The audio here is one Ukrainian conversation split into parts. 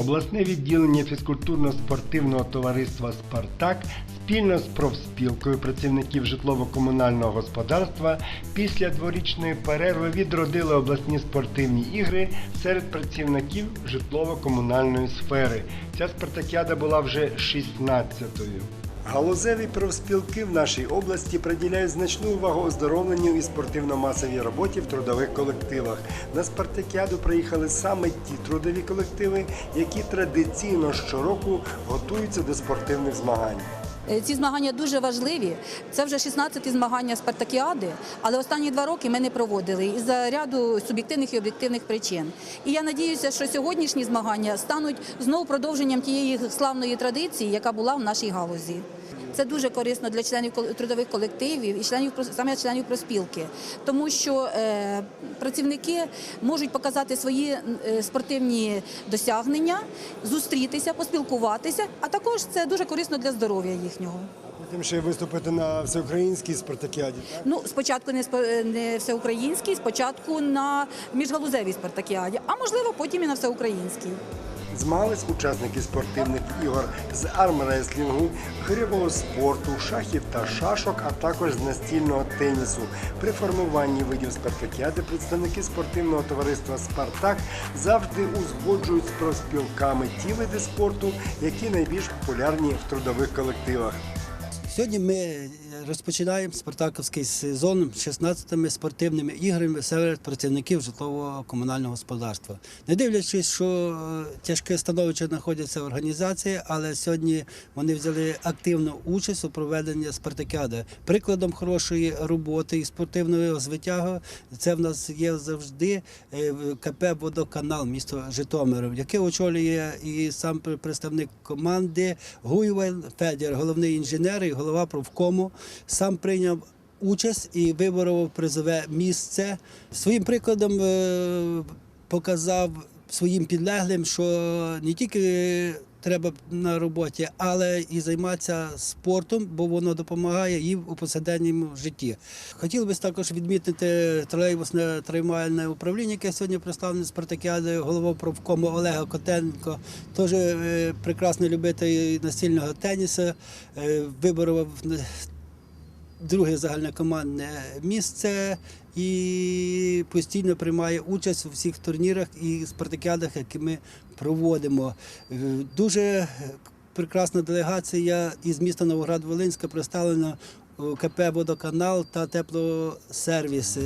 Обласне відділення фізкультурно-спортивного товариства Спартак спільно з профспілкою працівників житлово-комунального господарства після дворічної перерви відродили обласні спортивні ігри серед працівників житлово-комунальної сфери. Ця спартакіада була вже 16-ю. Галузеві профспілки в нашій області приділяють значну увагу оздоровленню і спортивно-масовій роботі в трудових колективах. На спартакіаду приїхали саме ті трудові колективи, які традиційно щороку готуються до спортивних змагань. Е, Ці змагання дуже важливі. Це вже 16-ті змагання Спартакіади, але останні два роки ми не проводили із-за ряду суб'єктивних і об'єктивних причин. І я надіюся, що сьогоднішні змагання стануть знову продовженням тієї славної традиції, яка була в нашій галузі. Це дуже корисно для членів трудових колективів і членів саме членів проспілки, тому що е, працівники можуть показати свої е, спортивні досягнення, зустрітися, поспілкуватися, а також це дуже корисно для здоров'я їхнього. Потім ще виступити на всеукраїнській спартакіаді. Ну, спочатку не спо- не всеукраїнський, спочатку на міжгалузевій спартакіаді, а можливо потім і на всеукраїнській. Змагались учасники спортивних ігор з армреслінгу, гривого спорту, шахів та шашок, а також з настільного тенісу. При формуванні видів спартакіади представники спортивного товариства Спартак завжди узгоджують з профспілками ті види спорту, які найбільш популярні в трудових колективах. Сьогодні ми розпочинаємо спартаковський сезон 16 спортивними іграми серед працівників житлового комунального господарства. Не дивлячись, що е, тяжке становище знаходиться в організації, але сьогодні вони взяли активну участь у проведенні спартакіади. Прикладом хорошої роботи і спортивного звитягу це в нас є завжди е, КП Водоканал місто Житомир, яке очолює і сам представник команди Гуйвел Федір, головний інженер і голова профкому, сам прийняв участь і виборов призове місце. Своїм прикладом е, показав своїм підлеглим, що не тільки треба на роботі, але і займатися спортом, бо воно допомагає і в повсякденному житті. Хотів би також відмітити тролейбусне тримальне управління, яке сьогодні представлене спартакіади, голова правкому Олега Котенко, теж е, прекрасний любитель настільного тенісу, е, виборов друге загальнокомандне місце і постійно приймає участь у всіх турнірах і спартакіадах, які ми проводимо. Е, Дуже прекрасна делегація із міста Новоград-Волинська представлена КП Водоканал та теплосервіс.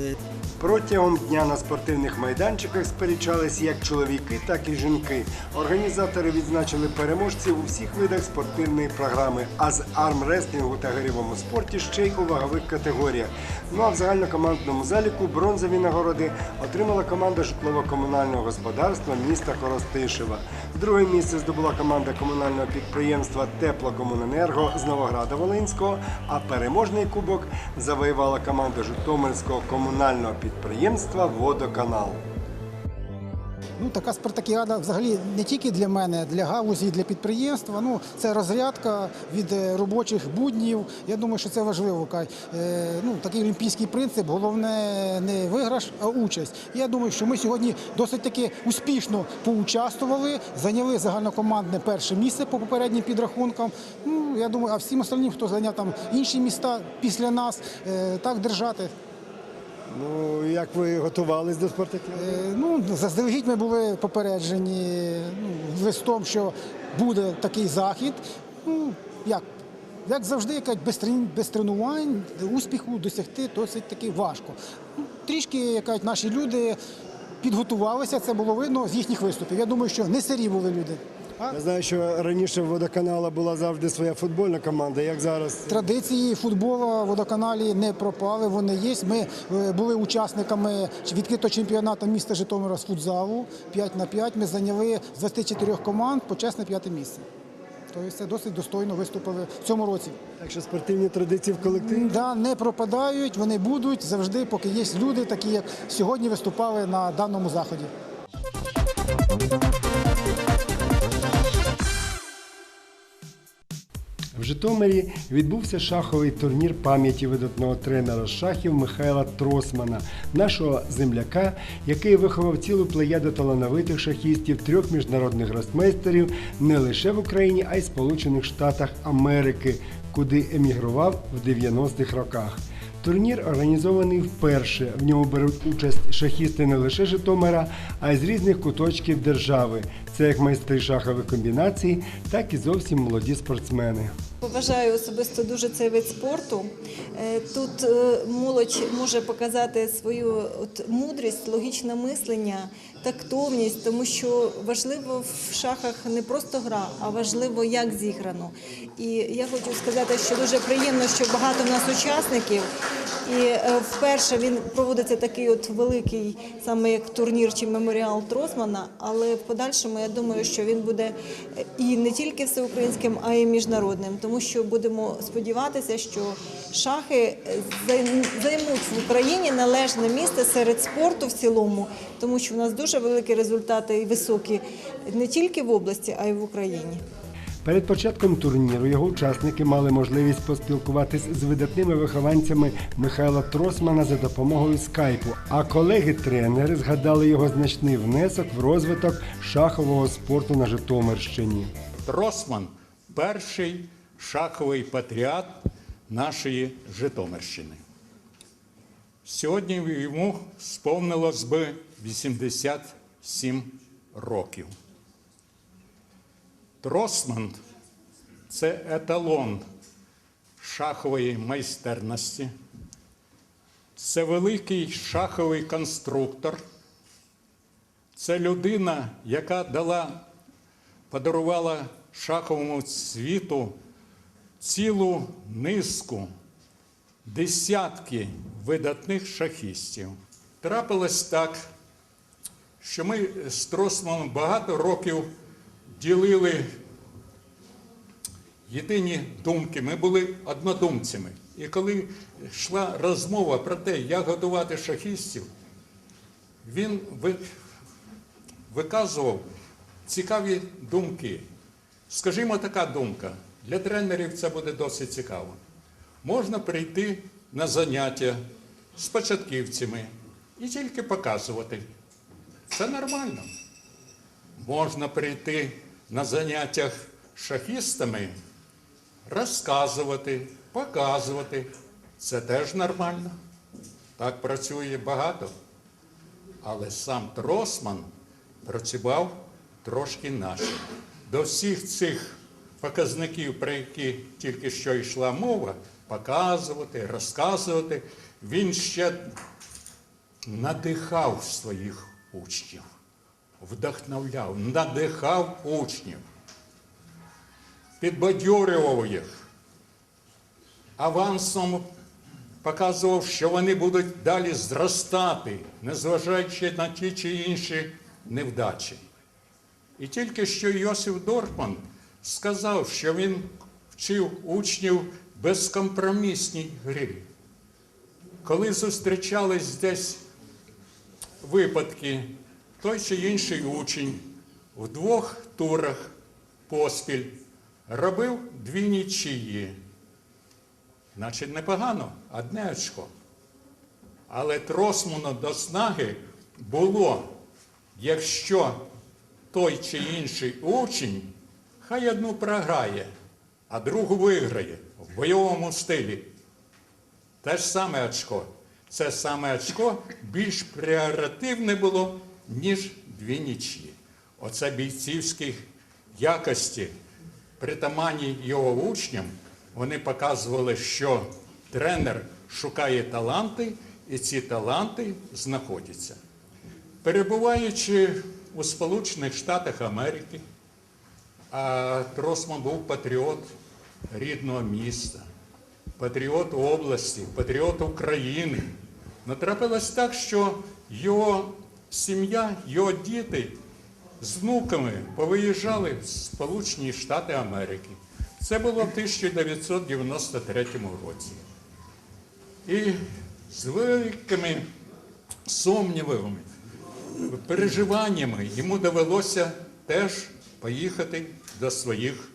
Протягом дня на спортивних майданчиках сперечались як чоловіки, так і жінки. Організатори відзначили переможців у всіх видах спортивної програми, а з армреслінгу та гирьовому спорті ще й у вагових категоріях. Ну а в загальнокомандному заліку бронзові нагороди отримала команда житлово-комунального господарства міста Коростишева. Друге місце здобула команда комунального підприємства Теплокомуненерго з Новограда Волинського, а переможний кубок завоювала команда Житомирського комунального підприємства Водоканал. Ну, така спартакіада взагалі не тільки для мене, для галузі, для підприємства. Ну, це розрядка від е, робочих буднів. Я думаю, що це важливо. Е, ну, такий олімпійський принцип, головне не виграш, а участь. Я думаю, що ми сьогодні досить таки успішно поучаствували, зайняли загальнокомандне перше місце по попереднім підрахункам. Ну, я думаю, а всім остальним, хто зайняв там інші міста після нас, е, так держати. Ну як ви готувались до спартакіади? Е, Ну, заздалегідь ми були попереджені ну, листом, що буде такий захід. Ну, як? Як завжди, як без, трен- без тренувань успіху досягти досить таки важко. Ну, трішки як наші люди підготувалися, це було видно з їхніх виступів. Я думаю, що не сирі були люди. Я знаю, що раніше в водоканала була завжди своя футбольна команда. Як зараз Традиції футболу в водоканалі не пропали, вони є. Ми е, були учасниками відкритого чемпіонату міста Житомира з футзалу 5 на 5. Ми зайняли з 24 команд почесне п'яте місце. Тобто це досить достойно виступили в цьому році. Так що спортивні традиції в колективі. Да, не пропадають, вони будуть завжди, поки є люди, такі як сьогодні виступали на даному заході. В Житомирі відбувся шаховий турнір пам'яті видатного тренера шахів Михайла Тросмана, нашого земляка, який виховав цілу плеяду талановитих шахістів, трьох міжнародних гросмейстерів не лише в Україні, а й Сполучених Штатах Америки, куди емігрував в 90-х роках. Турнір організований вперше. В ньому беруть участь шахісти не лише Житомира, а й з різних куточків держави. Це як майстри шахових комбінацій, так і зовсім молоді спортсмени. Вважаю особисто дуже цей вид спорту. Е, Тут е, молодь може показати свою от мудрість, логічне мислення, тактовність, тому що важливо в шахах не просто гра, а важливо, як зіграно. І я хочу сказати, що дуже приємно, що багато в нас учасників. І е, вперше він проводиться такий от великий, саме як турнір чи меморіал Тросмана. Але в подальшому я думаю, що він буде е, і не тільки всеукраїнським, а й міжнародним, тому що будемо сподіватися, що шахи е, займуть в Україні належне місце серед спорту в цілому, тому що в нас дуже великі результати і високі не тільки в області, а й в Україні. Перед початком турніру його учасники мали можливість поспілкуватись з видатними вихованцями Михайла Тросмана за допомогою скайпу. А колеги-тренери згадали його значний внесок в розвиток шахового спорту на Житомирщині. Тросман перший шаховий патріот нашої Житомирщини. Сьогодні йому сповнилось би 87 років. Тросман це еталон шахової майстерності. Це великий шаховий конструктор. Це людина, яка дала подарувала шаховому світу цілу низку, десятки видатних шахістів. Трапилось так, що ми з Тросманом багато років ділили єдині думки, ми були однодумцями. І коли йшла розмова про те, як готувати шахістів, він виказував цікаві думки. Скажімо, така думка. Для тренерів це буде досить цікаво. Можна прийти на заняття з початківцями і тільки показувати. Це нормально. Можна прийти на заняттях шахістами, розказувати, показувати. Це теж нормально. Так працює багато. Але сам Тросман працював трошки інакше. До всіх цих показників, про які тільки що йшла мова, показувати, розказувати, він ще надихав своїх учнів, вдохновляв, надихав учнів, підбадьорював їх, авансом показував, що вони будуть далі зростати, незважаючи на ті чи інші невдачі. І тільки що Йосиф Дорфман сказав, що він вчив учнів безкомпромісній грі. Коли зустрічались десь випадки, той чи інший учень в двох турах поспіль робив дві нічиї. Значить, непогано, одне очко. Але Тросману до снаги було, якщо той чи інший учень хай одну програє, а другу виграє в бойовому стилі. Те ж саме очко. Це саме очко більш пріоративне було, ніж дві нічі. Оце бійцівські якості, притаманні його учням, вони показували, що тренер шукає таланти, і ці таланти знаходяться. Перебуваючи у Сполучених Штатах Америки, Тросман був патріот рідного міста, патріот області, патріот України. Но трапилось так, що його сім'я, його діти з внуками повиїжджали в Сполучені Штати Америки. Це було в 1993 році. І з великими сумнівами, переживаннями йому довелося теж поїхати до своїх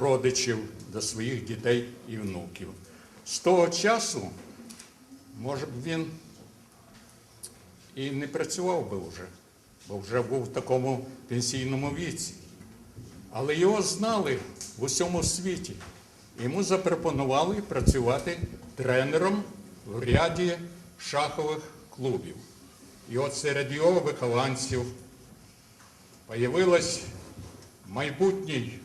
родичів, до своїх дітей і внуків. З того часу, може б, він і не працював би вже, бо вже був в такому пенсійному віці. Але його знали в усьому світі. Йому запропонували працювати тренером в ряді шахових клубів. І от серед його вихованців появилась майбутній,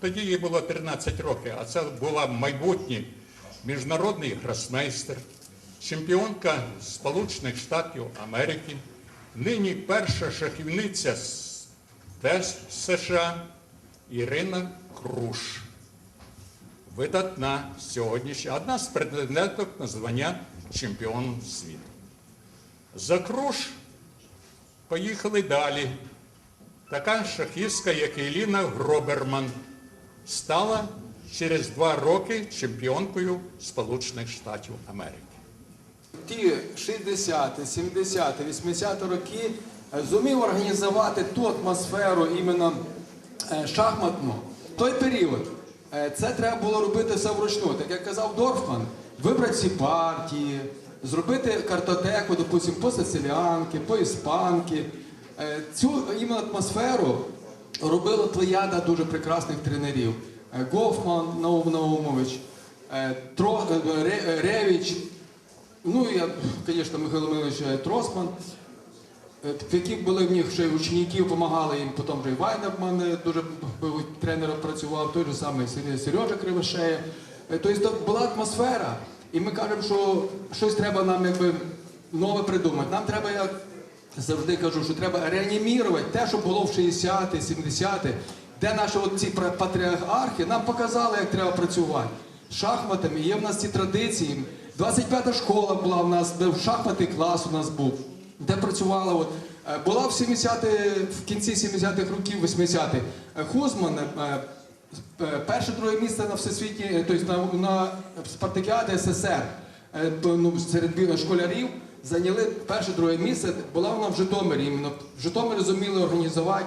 тоді їй було 13 років, а це була майбутній міжнародний гросмейстер, чемпіонка Сполучених Штатів Америки, нині перша шахівниця теж США Ірина Круш. Видатна сьогоднішня, одна з претенденток на звання чемпіоном світу. За Круш поїхали далі. Така шахістка, як Еліна Гроберман, стала через два роки чемпіонкою Сполучених Штатів Америки. Ті 60, 70, 80 роки е, зумів організувати ту атмосферу іменно е, шахматну. Той період. Е, Це треба було робити все вручну. Так як казав Дорфман, вибрати ці партії, зробити картотеку, допустимо, по сициліанки, по іспанки. Цю іменно атмосферу робила плеяда дуже прекрасних тренерів. Гофман Наум Наумович, Ревіч, Ну, я, звісно, Михайло Михайлович е, Тросман, е, в яких були в них ще й учники, допомагали їм, потім вже і Вайнерман е, дуже тренером працював, той же самий Сережа Кривошея. Тобто була атмосфера, і ми кажемо, що щось треба нам якби нове придумати. Нам треба, я завжди кажу, що треба реанімірувати те, що було в 60-ті, 70-ті, де наші ці патріархи нам показали, як треба працювати. Шахматами є в нас ці традиції. 25-та школа була в нас, де в шахматний клас у нас був, де працювала. От, е, була в 70 в кінці 70-х років, 80-х. е, Хузман, е, перше друге місце на всесвітній, тобто на, на спартакіаді СССР ну, серед школярів зайняли перше друге місце. Була вона в Житомирі. Іменно в Житомирі зуміли організувати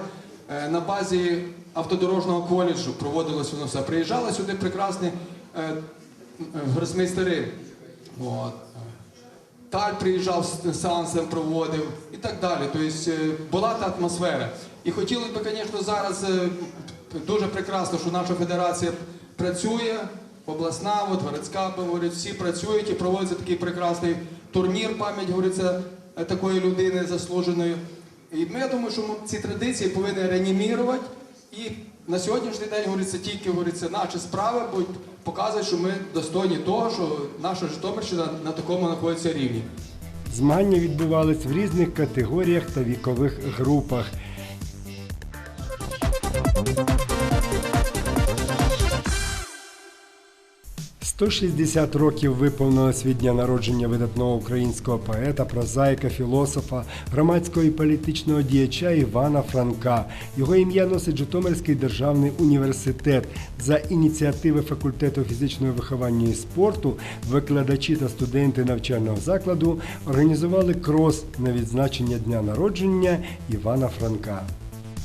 на базі автодорожнього коледжу. Проводилось воно все. Приїжджали сюди прекрасні гросмейстери. От. Таль приїжджав з сеансом проводив і так далі. Тобто е, була та атмосфера. І хотілося б, звісно, зараз е, дуже прекрасно, що наша федерація працює, обласна, от, городська, говорить, всі працюють і проводиться такий прекрасний турнір, пам'ять говориться, е, такої людини заслуженої. І ми, я думаю, що ми ці традиції повинні реанімірувати. І на сьогоднішній день говориться тільки говориться, наші справи будуть показують, що ми достойні того, що наша Житомирщина на такому знаходиться рівні. Змагання відбувались в різних категоріях та вікових групах. «160 років виповнилось від дня народження видатного українського поета, прозаїка, філософа, громадського і політичного діяча Івана Франка. Його ім'я носить Житомирський державний університет. За ініціативи факультету фізичного виховання і спорту викладачі та студенти навчального закладу організували крос на відзначення дня народження Івана Франка.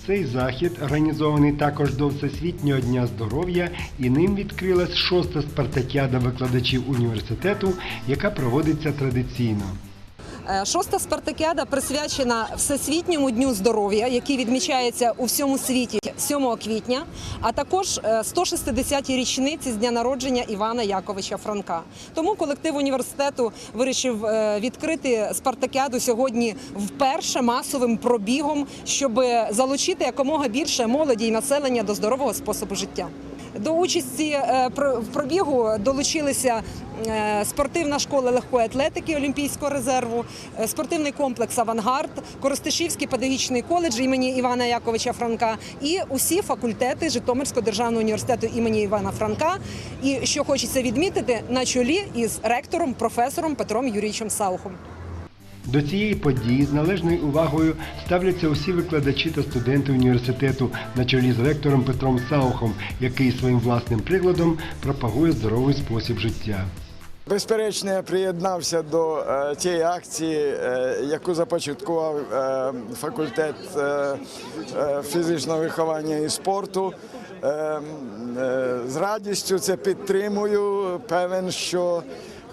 Цей захід організований також до Всесвітнього дня здоров'я, і ним відкрилась шоста спартакіада викладачів університету, яка проводиться традиційно. Е, Шоста спартакіада присвячена Всесвітньому дню здоров'я, який відмічається у всьому світі 7 квітня, а також е, 160-й річниці з дня народження Івана Яковича Франка. Тому колектив університету вирішив е, відкрити спартакіаду сьогодні вперше масовим пробігом, щоб залучити якомога більше молоді і населення до здорового способу життя. До участі е, в пробігу долучилися е, спортивна школа легкої атлетики Олімпійського резерву, е, спортивний комплекс Авангард, Коростишівський педагогічний коледж імені Івана Яковича Франка і усі факультети Житомирського державного університету імені Івана Франка. І що хочеться відмітити, на чолі із ректором, професором Петром Юрійовичем Саухом. До цієї події з належною увагою ставляться усі викладачі та студенти університету на чолі з ректором Петром Саухом, який своїм власним прикладом пропагує здоровий спосіб життя. Безперечно, я приєднався до е, тієї акції, е, яку започаткував е, факультет фізичного виховання і спорту. Е, м, е, з радістю це підтримую. Певен, що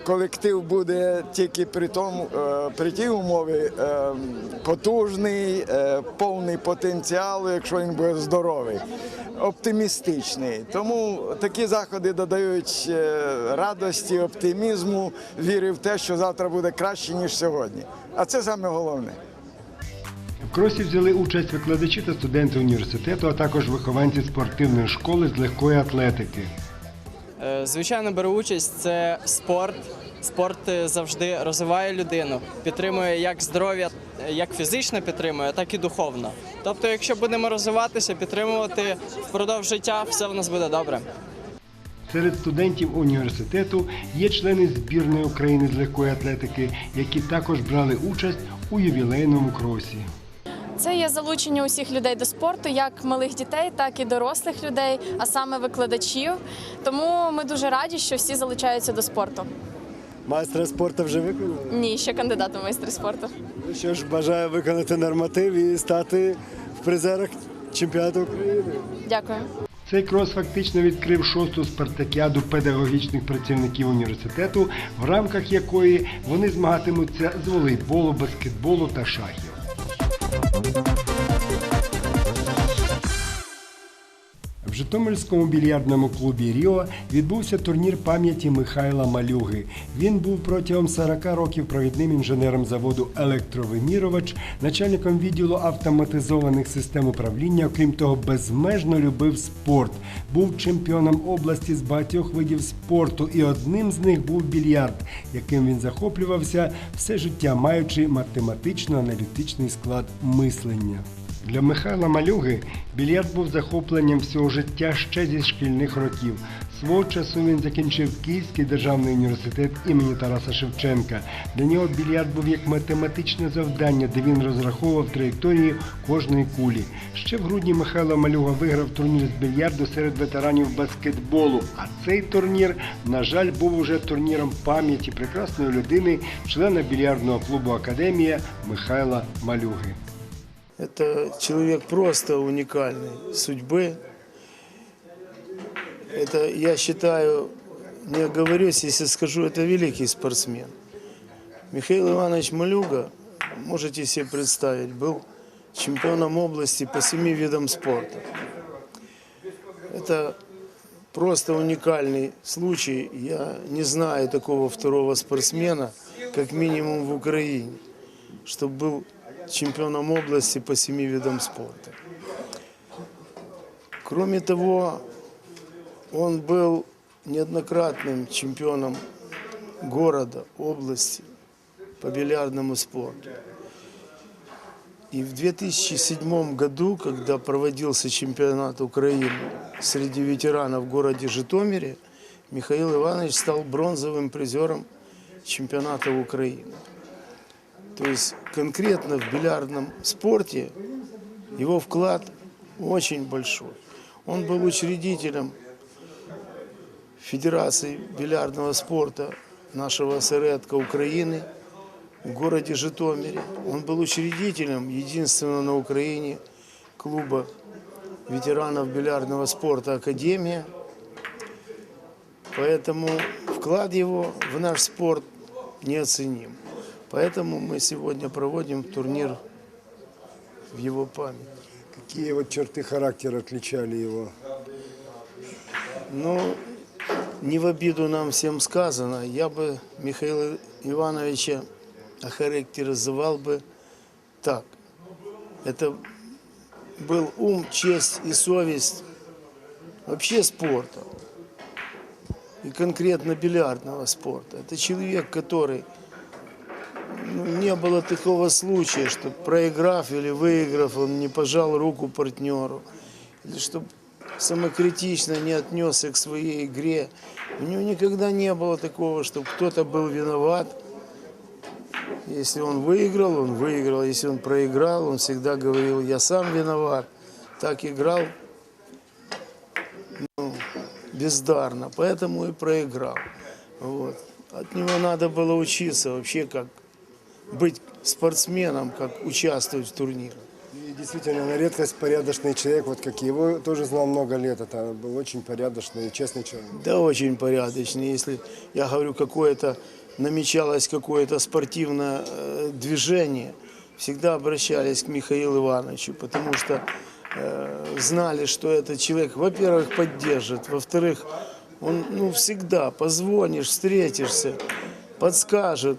колектив буде тільки при тому, е, при тій умові е, потужний, е, повний потенціалу, якщо він буде здоровий, оптимістичний. Тому такі заходи додають радості, оптимізму, віри в те, що завтра буде краще ніж сьогодні. А це саме головне. В кросі взяли участь викладачі та студенти університету, а також вихованці спортивної школи з легкої атлетики. Е, Звичайно, беру участь. Це спорт. Спорт е, завжди розвиває людину, підтримує як здоров'я, е, як фізично підтримує, так і духовно. Тобто, якщо будемо розвиватися, підтримувати впродовж життя, все в нас буде добре. Серед студентів університету є члени збірної України з легкої атлетики, які також брали участь у ювілейному кросі. Це є залучення усіх людей до спорту, як малих дітей, так і дорослих людей, а саме викладачів. Тому ми дуже раді, що всі залучаються до спорту. Майстра спорту вже виконали? Ні, ще кандидат у майстри спорту. Ну Що ж, бажаю виконати норматив і стати в призерах чемпіонату України. Дякую. Цей крос фактично відкрив шосту спартакіаду педагогічних працівників університету, в рамках якої вони змагатимуться з волейболу, баскетболу та шахів. Житомирському більярдному клубі Ріо відбувся турнір пам'яті Михайла Малюги. Він був протягом 40 років провідним інженером заводу Електровимірювач, начальником відділу автоматизованих систем управління. Окрім того, безмежно любив спорт. Був чемпіоном області з багатьох видів спорту, і одним з них був більярд, яким він захоплювався все життя, маючи математично-аналітичний склад мислення. Для Михайла Малюги більярд був захопленням всього життя ще зі шкільних років. Свого часу він закінчив Київський державний університет імені Тараса Шевченка. Для нього більярд був як математичне завдання, де він розраховував траєкторії кожної кулі. Ще в грудні Михайло Малюга виграв турнір з більярду серед ветеранів баскетболу. А цей турнір, на жаль, був уже турніром пам'яті прекрасної людини, члена більярдного клубу Академія Михайла Малюги. Это человек просто уникальной судьбы. Это, я считаю, не оговорюсь, если скажу, это великий спортсмен. Михаил Иванович Малюга, можете себе представить, был чемпионом области по семи видам спорта. Это просто уникальный случай. Я не знаю такого второго спортсмена, как минимум в Украине, чтобы был чемпионом области по семи видам спорта. Кроме того, он был неоднократным чемпионом города, области по бильярдному спорту. И в 2007 году, когда проводился чемпионат Украины среди ветеранов в городе Житомире, Михаил Иванович стал бронзовым призером чемпионата Украины. То есть конкретно в бильярдном спорте его вклад очень большой. Он был учредителем Федерации бильярдного спорта нашего осередка Украины в городе Житомире. Он был учредителем единственного на Украине клуба ветеранов бильярдного спорта «Академия». Поэтому вклад его в наш спорт неоценим. Поэтому мы сегодня проводим турнир в его память. Какие вот черты характера отличали его? Ну, не в обиду нам всем сказано, я бы Михаила Ивановича охарактеризовал бы так. Это был ум, честь и совесть вообще спорта. И конкретно бильярдного спорта. Это человек, который не было такого случая, что проиграв или выиграв, он не пожал руку партнеру. Или чтобы самокритично не отнесся к своей игре. У него никогда не было такого, чтобы кто-то был виноват Если он выиграл, он выиграл. Если он проиграл, он всегда говорил, я сам виноват. Так играл ну, бездарно, поэтому и проиграл. Вот. От него надо было учиться вообще, как быть спортсменом, как участвовать в турнирах. И действительно, на редкость порядочный человек, вот как его, тоже знал много лет. Это был очень порядочный и честный человек. Да, очень порядочный. Если я говорю, какое-то намечалось какое-то спортивное э, движение, всегда обращались к Михаилу Ивановичу, потому что э, знали, что этот человек, во-первых, поддержит, во-вторых, он ну, всегда позвонишь, встретишься, подскажет.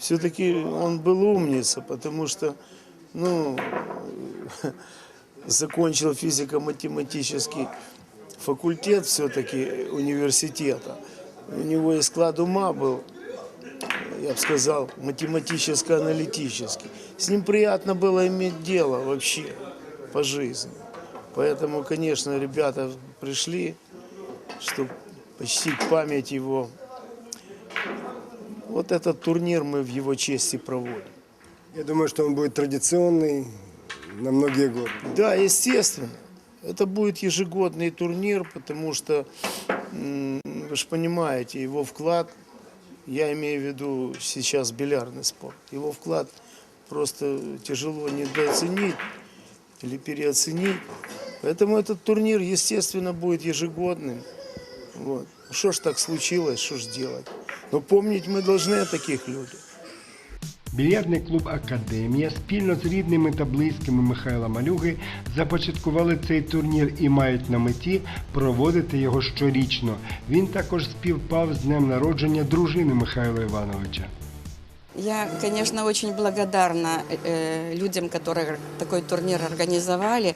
Все-таки он был умница, потому что ну, закончил физико-математический факультет все-таки университета. У него и склад ума был, я бы сказал, математическо-аналитический. С ним приятно было иметь дело вообще по жизни. Поэтому, конечно, ребята пришли, чтобы почтить память его. Вот этот турнир мы в его чести проводим. Я думаю, что он будет традиционный на многие годы. Да, естественно. Это будет ежегодный турнир, потому что, м, вы же понимаете, его вклад, я имею в виду сейчас бильярдный спорт, его вклад просто тяжело недооценить или переоценить. Поэтому этот турнир, естественно, будет ежегодным. Вот. Что ж так случилось, что ж делать? Но помнить мы должны о таких людях. Більярдний клуб Академія спільно з рідними та близькими Михайла Малюги започаткували цей турнір і мають на меті проводити його щорічно. Він також співпав з днем народження дружини Михайла Івановича. Я, конечно, очень благодарна э, людям, которые такой турнир организовали,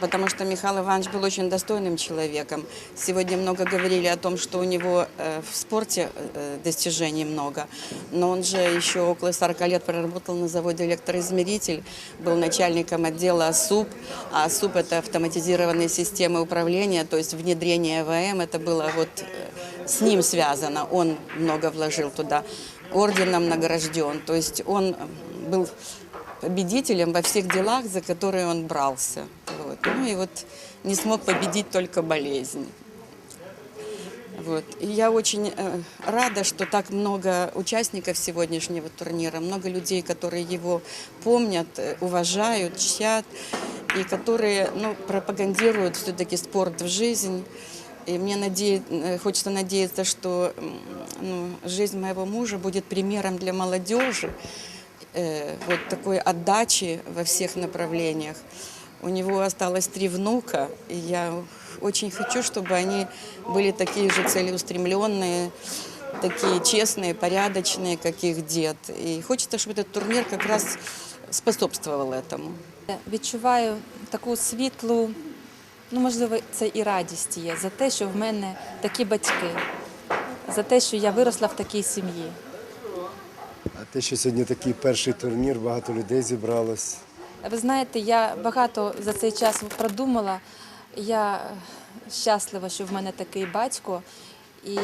потому что Михаил Иванович был очень достойным человеком. Сегодня много говорили о том, что у него э, в спорте э, достижений много, но он же еще около 40 лет проработал на заводе электроизмеритель, был начальником отдела АСУП, а АСУП это автоматизированные системы управления, то есть внедрение АВМ, это было вот э, с ним связано, он много вложил туда орденом награжден. То есть он был победителем во всех делах, за которые он брался. Вот. Ну и вот не смог победить только болезнь. Вот. И я очень э, рада, что так много участников сегодняшнего турнира, много людей, которые его помнят, э, уважают, чтят, и которые ну, пропагандируют все-таки спорт в жизнь. И мне наде... э, хочется надеяться, что ну, жизнь моего мужа будет примером для молодежи, э, вот такой отдачи во всех направлениях. У него осталось три внука, и я очень хочу, чтобы они были такие же целеустремленные, такие честные, порядочные, как их дед. И хочется, чтобы этот турнир как раз способствовал этому. Відчуваю таку світлу, ну можливо, це і радість є за те, що в мене такі батьки, за те, що я виросла в такій сім'ї. А те, що сьогодні такий перший турнір, багато людей зібралось. Ви знаєте, я багато за цей час продумала. Я щаслива, що в мене такий батько. І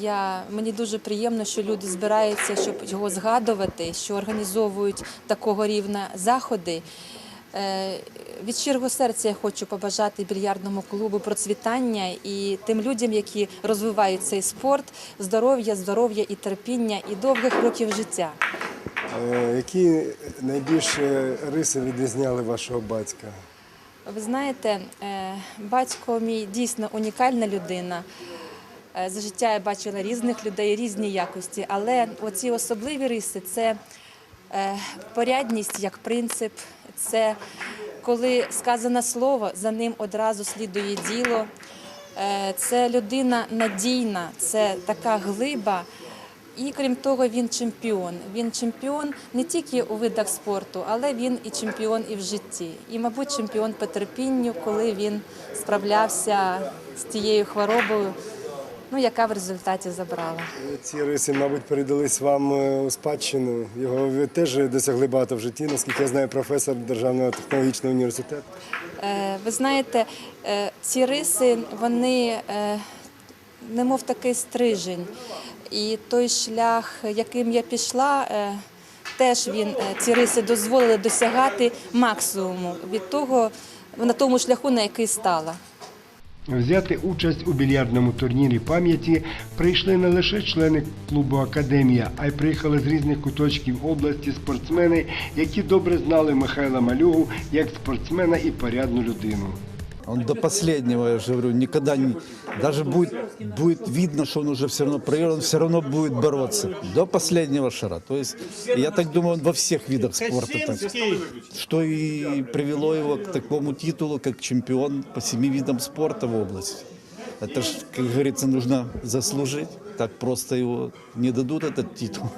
я, мені дуже приємно, що люди збираються, щоб його згадувати, що організовують такого рівня заходи. Е, Від щирого серця я хочу побажати більярдному клубу процвітання і тим людям, які розвивають цей спорт, здоров'я, здоров'я і терпіння, і довгих років життя. Е, Які найбільше риси відрізняли вашого батька? Ви знаєте, е, батько мій дійсно унікальна людина. За життя я бачила різних людей, різні якості, але оці особливі риси це порядність як принцип, це коли сказане слово, за ним одразу слідує діло. Е, Це людина надійна, це така глиба. І крім того, він чемпіон. Він чемпіон не тільки у видах спорту, але він і чемпіон і в житті. І, мабуть, чемпіон по терпінню, коли він справлявся з тією хворобою, ну, яка в результаті забрала. Ці риси, мабуть, передались вам е, у спадщину. Його ви теж досягли багато в житті, наскільки я знаю, професор Державного технологічного університету. Е, Ви знаєте, е, ці риси, вони е, немов такий стрижень. І той шлях, яким я пішла, е, теж він ці риси дозволили досягати максимуму від того на тому шляху, на який стала. Взяти участь у більярдному турнірі пам'яті прийшли не лише члени клубу Академія, а й приїхали з різних куточків області спортсмени, які добре знали Михайла Малюгу як спортсмена і порядну людину. Он до последнего, я же говорю, никогда не... Даже будет, будет видно, что он уже все равно проиграл, он все равно будет бороться. До последнего шара. То есть, я так думаю, он во всех видах спорта. Так, что и привело его к такому титулу, как чемпион по семи видам спорта в области. Это ж, как говорится, нужно заслужить. Так просто его не дадут этот титул.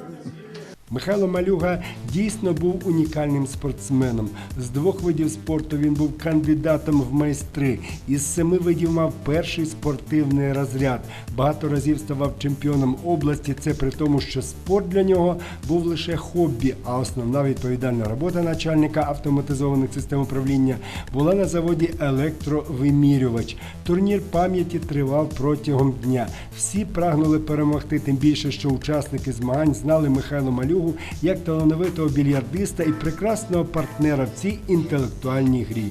Михайло Малюга дійсно був унікальним спортсменом. З двох видів спорту він був кандидатом в майстри. Із семи видів мав перший спортивний розряд. Багато разів ставав чемпіоном області. Це при тому, що спорт для нього був лише хобі, а основна відповідальна робота начальника автоматизованих систем управління була на заводі електровимірювач. Турнір пам'яті тривав протягом дня. Всі прагнули перемогти, тим більше, що учасники змагань знали Михайло Малюгу як талановитого більярдиста і прекрасного партнера в цій інтелектуальній грі.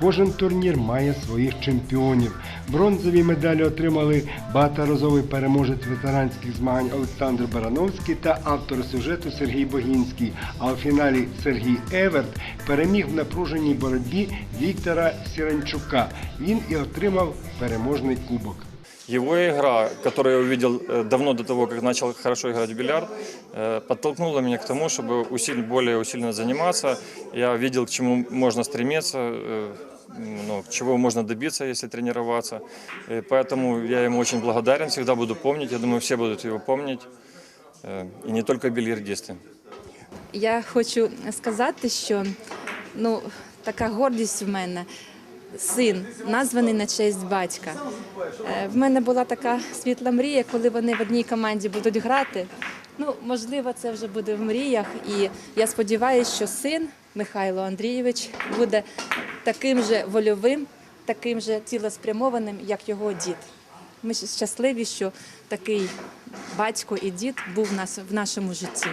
Кожен турнір має своїх чемпіонів. Бронзові медалі отримали багаторазовий переможець ветеранських змагань Олександр Барановський та автор сюжету Сергій Богінський. А у фіналі Сергій Еверт переміг в напруженій боротьбі Віктора Сіранчука. Він і отримав переможний кубок. Его игра, которую я увидел э, давно до того, как начал хорошо играть в бильярд, э, подтолкнула меня к тому, чтобы усиль, более усиленно заниматься. Я видел, к чему можно стремиться, э, ну, чего можно добиться, если тренироваться. И поэтому я ему очень благодарен, всегда буду помнить. Я думаю, все будут его помнить. Э, И не только бильярдисты. Я хочу сказати, що ну, така гордість в мене. Син названий на честь батька. Е, В мене була така світла мрія, коли вони в одній команді будуть грати. Ну, можливо, це вже буде в мріях. І я сподіваюся, що син Михайло Андрійович буде таким же вольовим, таким же цілеспрямованим, як його дід. Ми щасливі, що такий батько і дід був в нашому житті.